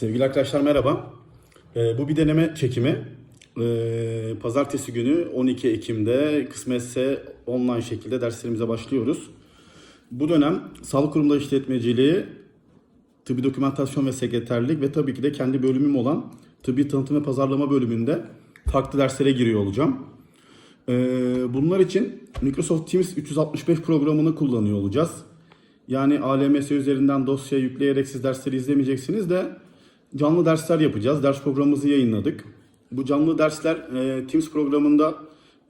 Sevgili arkadaşlar merhaba. Ee, bu bir deneme çekimi. Ee, pazartesi günü 12 Ekim'de kısmetse online şekilde derslerimize başlıyoruz. Bu dönem sağlık kurumları işletmeciliği, tıbbi dokümantasyon ve sekreterlik ve tabii ki de kendi bölümüm olan tıbbi tanıtım ve pazarlama bölümünde farklı derslere giriyor olacağım. Ee, bunlar için Microsoft Teams 365 programını kullanıyor olacağız. Yani ALMS üzerinden dosya yükleyerek siz dersleri izlemeyeceksiniz de canlı dersler yapacağız. Ders programımızı yayınladık. Bu canlı dersler e, Teams programında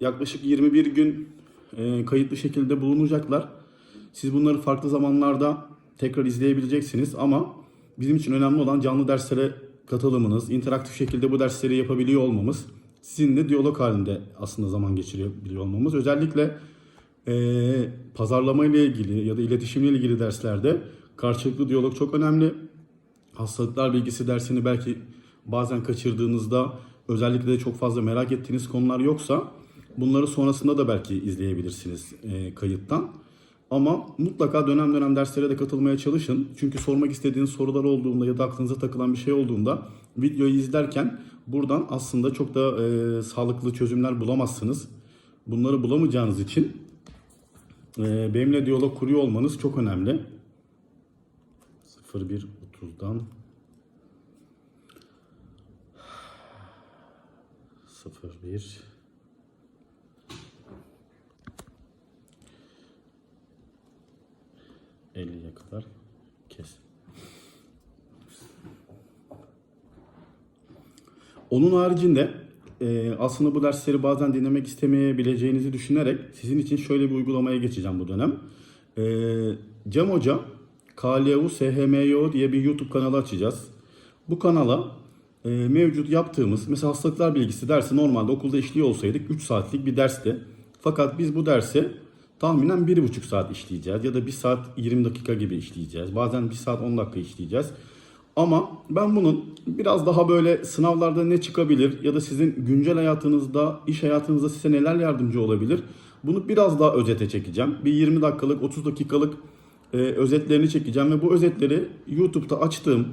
yaklaşık 21 gün e, kayıtlı şekilde bulunacaklar. Siz bunları farklı zamanlarda tekrar izleyebileceksiniz ama bizim için önemli olan canlı derslere katılımınız, interaktif şekilde bu dersleri yapabiliyor olmamız, sizinle diyalog halinde aslında zaman geçirebiliyor olmamız. Özellikle e, pazarlama ile ilgili ya da iletişimle ilgili derslerde karşılıklı diyalog çok önemli. Hastalıklar bilgisi dersini belki bazen kaçırdığınızda özellikle de çok fazla merak ettiğiniz konular yoksa bunları sonrasında da belki izleyebilirsiniz e, kayıttan. Ama mutlaka dönem dönem derslere de katılmaya çalışın. Çünkü sormak istediğiniz sorular olduğunda ya da aklınıza takılan bir şey olduğunda videoyu izlerken buradan aslında çok da e, sağlıklı çözümler bulamazsınız. Bunları bulamayacağınız için e, benimle diyalog kuruyor olmanız çok önemli. 01.30'dan 01 50'ye kadar kes. Onun haricinde e, aslında bu dersleri bazen dinlemek istemeyebileceğinizi düşünerek sizin için şöyle bir uygulamaya geçeceğim bu dönem. E, Cem Hoca KLU SHMYO diye bir YouTube kanalı açacağız. Bu kanala e, mevcut yaptığımız mesela hastalıklar bilgisi dersi normalde okulda işliyor olsaydık 3 saatlik bir dersti. Fakat biz bu dersi tahminen 1,5 saat işleyeceğiz ya da 1 saat 20 dakika gibi işleyeceğiz. Bazen 1 saat 10 dakika işleyeceğiz. Ama ben bunun biraz daha böyle sınavlarda ne çıkabilir ya da sizin güncel hayatınızda, iş hayatınızda size neler yardımcı olabilir? Bunu biraz daha özete çekeceğim. Bir 20 dakikalık, 30 dakikalık e, özetlerini çekeceğim ve bu özetleri YouTube'da açtığım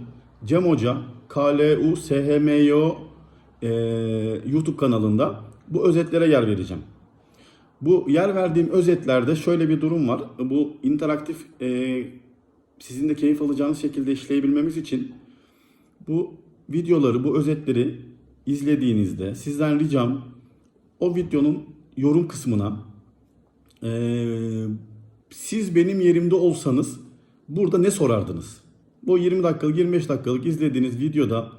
Cem Hoca KLU SHMYO e, YouTube kanalında bu özetlere yer vereceğim. Bu yer verdiğim özetlerde şöyle bir durum var. Bu interaktif e, sizin de keyif alacağınız şekilde işleyebilmemiz için bu videoları, bu özetleri izlediğinizde sizden ricam o videonun yorum kısmına eee, siz benim yerimde olsanız burada ne sorardınız? Bu 20 dakikalık, 25 dakikalık izlediğiniz videoda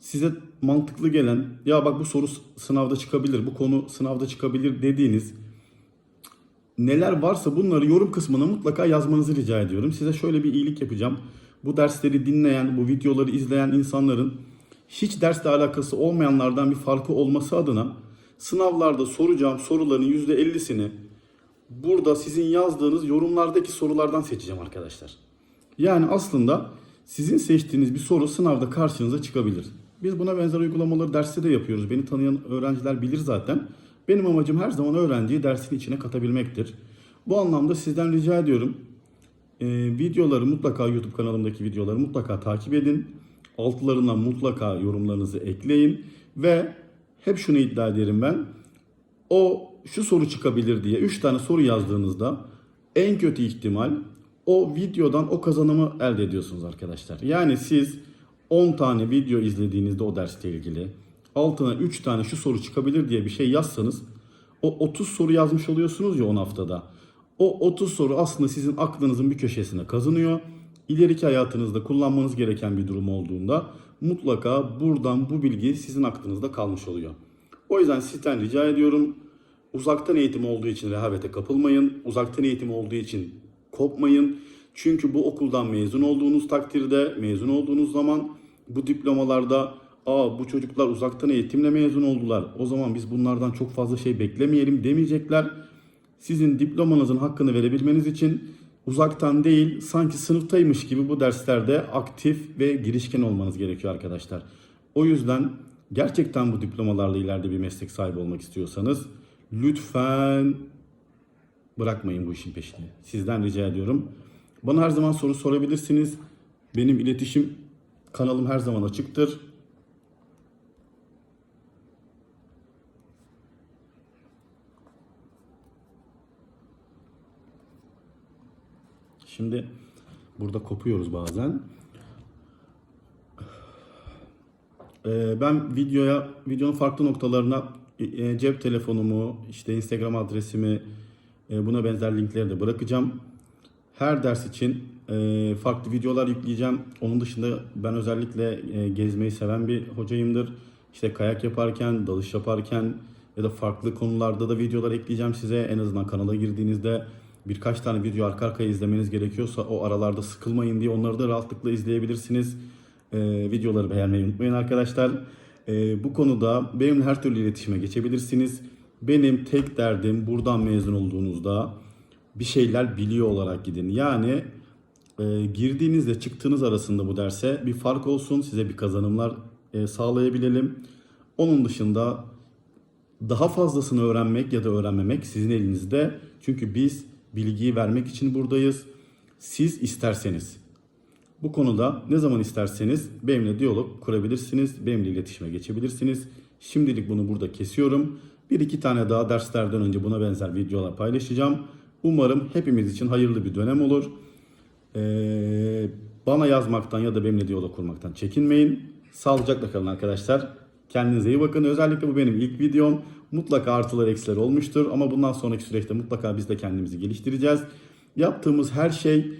size mantıklı gelen ya bak bu soru sınavda çıkabilir, bu konu sınavda çıkabilir dediğiniz neler varsa bunları yorum kısmına mutlaka yazmanızı rica ediyorum. Size şöyle bir iyilik yapacağım. Bu dersleri dinleyen, bu videoları izleyen insanların hiç dersle alakası olmayanlardan bir farkı olması adına sınavlarda soracağım soruların %50'sini burada sizin yazdığınız yorumlardaki sorulardan seçeceğim arkadaşlar. Yani aslında sizin seçtiğiniz bir soru sınavda karşınıza çıkabilir. Biz buna benzer uygulamaları derste de yapıyoruz. Beni tanıyan öğrenciler bilir zaten. Benim amacım her zaman öğrenciyi dersin içine katabilmektir. Bu anlamda sizden rica ediyorum. Ee, videoları mutlaka YouTube kanalımdaki videoları mutlaka takip edin. Altlarına mutlaka yorumlarınızı ekleyin. Ve hep şunu iddia ederim ben. O şu soru çıkabilir diye 3 tane soru yazdığınızda en kötü ihtimal o videodan o kazanımı elde ediyorsunuz arkadaşlar. Yani siz 10 tane video izlediğinizde o dersle ilgili altına 3 tane şu soru çıkabilir diye bir şey yazsanız o 30 soru yazmış oluyorsunuz ya 10 haftada. O 30 soru aslında sizin aklınızın bir köşesine kazınıyor. İleriki hayatınızda kullanmanız gereken bir durum olduğunda mutlaka buradan bu bilgi sizin aklınızda kalmış oluyor. O yüzden sizden rica ediyorum uzaktan eğitim olduğu için rehavete kapılmayın. Uzaktan eğitim olduğu için kopmayın. Çünkü bu okuldan mezun olduğunuz takdirde, mezun olduğunuz zaman bu diplomalarda aa bu çocuklar uzaktan eğitimle mezun oldular. O zaman biz bunlardan çok fazla şey beklemeyelim demeyecekler. Sizin diplomanızın hakkını verebilmeniz için uzaktan değil sanki sınıftaymış gibi bu derslerde aktif ve girişken olmanız gerekiyor arkadaşlar. O yüzden gerçekten bu diplomalarla ileride bir meslek sahibi olmak istiyorsanız lütfen bırakmayın bu işin peşini. Sizden rica ediyorum. Bana her zaman soru sorabilirsiniz. Benim iletişim Kanalım her zaman açıktır. Şimdi burada kopuyoruz bazen. Ee, ben videoya, videonun farklı noktalarına cep telefonumu, işte Instagram adresimi, e, buna benzer linkleri de bırakacağım. Her ders için e, farklı videolar yükleyeceğim. Onun dışında ben özellikle e, gezmeyi seven bir hocayımdır. İşte kayak yaparken, dalış yaparken ya da farklı konularda da videolar ekleyeceğim size. En azından kanala girdiğinizde birkaç tane video arka arkaya izlemeniz gerekiyorsa o aralarda sıkılmayın diye onları da rahatlıkla izleyebilirsiniz. E, videoları beğenmeyi unutmayın arkadaşlar. E, bu konuda benimle her türlü iletişime geçebilirsiniz. Benim tek derdim buradan mezun olduğunuzda bir şeyler biliyor olarak gidin. Yani e, girdiğinizle çıktığınız arasında bu derse bir fark olsun, size bir kazanımlar e, sağlayabilelim. Onun dışında daha fazlasını öğrenmek ya da öğrenmemek sizin elinizde. Çünkü biz bilgiyi vermek için buradayız. Siz isterseniz. Bu konuda ne zaman isterseniz benimle diyalog kurabilirsiniz. Benimle iletişime geçebilirsiniz. Şimdilik bunu burada kesiyorum. Bir iki tane daha derslerden önce buna benzer videolar paylaşacağım. Umarım hepimiz için hayırlı bir dönem olur. Ee, bana yazmaktan ya da benimle diyalog kurmaktan çekinmeyin. Sağlıcakla kalın arkadaşlar. Kendinize iyi bakın. Özellikle bu benim ilk videom. Mutlaka artılar eksiler olmuştur ama bundan sonraki süreçte mutlaka biz de kendimizi geliştireceğiz. Yaptığımız her şey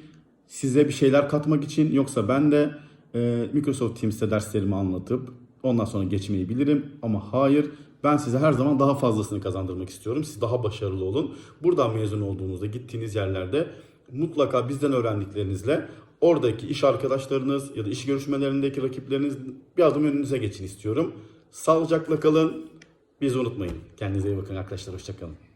size bir şeyler katmak için yoksa ben de e, Microsoft Teams'te derslerimi anlatıp ondan sonra geçmeyi bilirim ama hayır ben size her zaman daha fazlasını kazandırmak istiyorum. Siz daha başarılı olun. Buradan mezun olduğunuzda gittiğiniz yerlerde mutlaka bizden öğrendiklerinizle oradaki iş arkadaşlarınız ya da iş görüşmelerindeki rakipleriniz bir adım önünüze geçin istiyorum. Sağlıcakla kalın. Bizi unutmayın. Kendinize iyi bakın arkadaşlar. Hoşçakalın.